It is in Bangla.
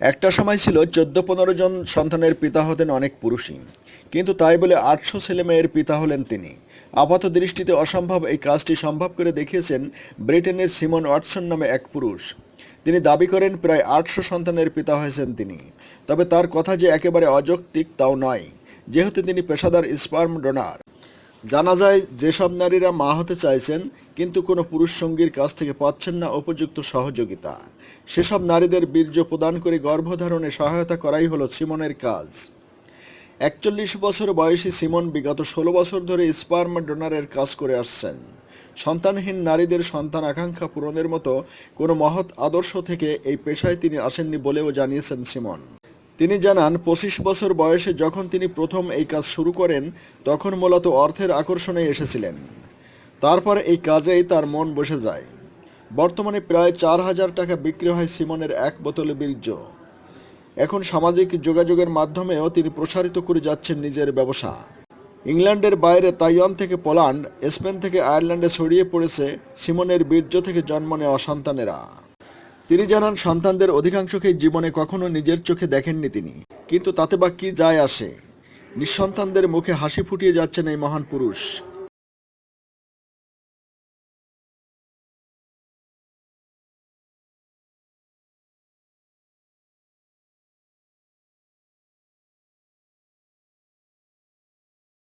একটা সময় ছিল চোদ্দ পনেরো জন সন্তানের পিতা হতেন অনেক পুরুষই। কিন্তু তাই বলে আটশো ছেলেমেয়ের পিতা হলেন তিনি। আপাত দৃষ্টিতে অসম্ভব এই কাজটি সম্ভব করে দেখিয়েছেন ব্রিটেনের সিমন ওয়াটসন নামে এক পুরুষ। তিনি দাবি করেন প্রায় আটশো সন্তানের পিতা হয়েছেন তিনি। তবে তার কথা যে একেবারে অযৌক্তিক তাও নয়। যেহেতু তিনি পেশাদার স্পার্ম ডোনার। জানা যায়, যেসব নারীরা মা হতে চাইছেন, কিন্তু কোনো পুরুষ সঙ্গীর কাছ থেকে পাচ্ছেন না উপযুক্ত সহযোগিতা। সেসব নারীদের বীর্য প্রদান করে গর্ভধারণে সহায়তা করাই হলো সিমনের কাজ। একচল্লিশ বছর বয়সী সিমন বিগত ষোলো বছর ধরে স্পার্ম ডোনারের কাজ করে আসছেন। সন্তানহীন নারীদের সন্তান আকাঙ্ক্ষা পূরণের মতো কোনো মহৎ আদর্শ থেকে এই পেশায় তিনি আসেননি বলেও জানিয়েছেন সিমন। তিনি জানান, পঁচিশ বছর বয়সে যখন তিনি প্রথম এই কাজ শুরু করেন, তখন মূলত অর্থের আকর্ষণে এসেছিলেন। তারপর এই কাজেই তার মন বসে যায়। বর্তমানে প্রায় চার হাজার টাকা বিক্রি হয় সিমনের এক বোতলে বীর্য। এখন সামাজিক যোগাযোগের মাধ্যমেও তিনি প্রসারিত করে যাচ্ছেন নিজের ব্যবসা। ইংল্যান্ডের বাইরে তাইওয়ান থেকে পোল্যান্ড, স্পেন থেকে আয়ারল্যান্ডে ছড়িয়ে পড়েছে সিমনের বীর্য থেকে জন্ম নেওয়া সন্তানেরা। তিনি জানান, সন্তানদের অধিকাংশকেই জীবনে কখনো নিজের চোখে দেখেননি তিনি। কিন্তু তাতে বা কি যায় আসে? নিঃসন্তানদের মুখে হাসি ফুটিয়ে যাচ্ছেন এই মহান পুরুষ।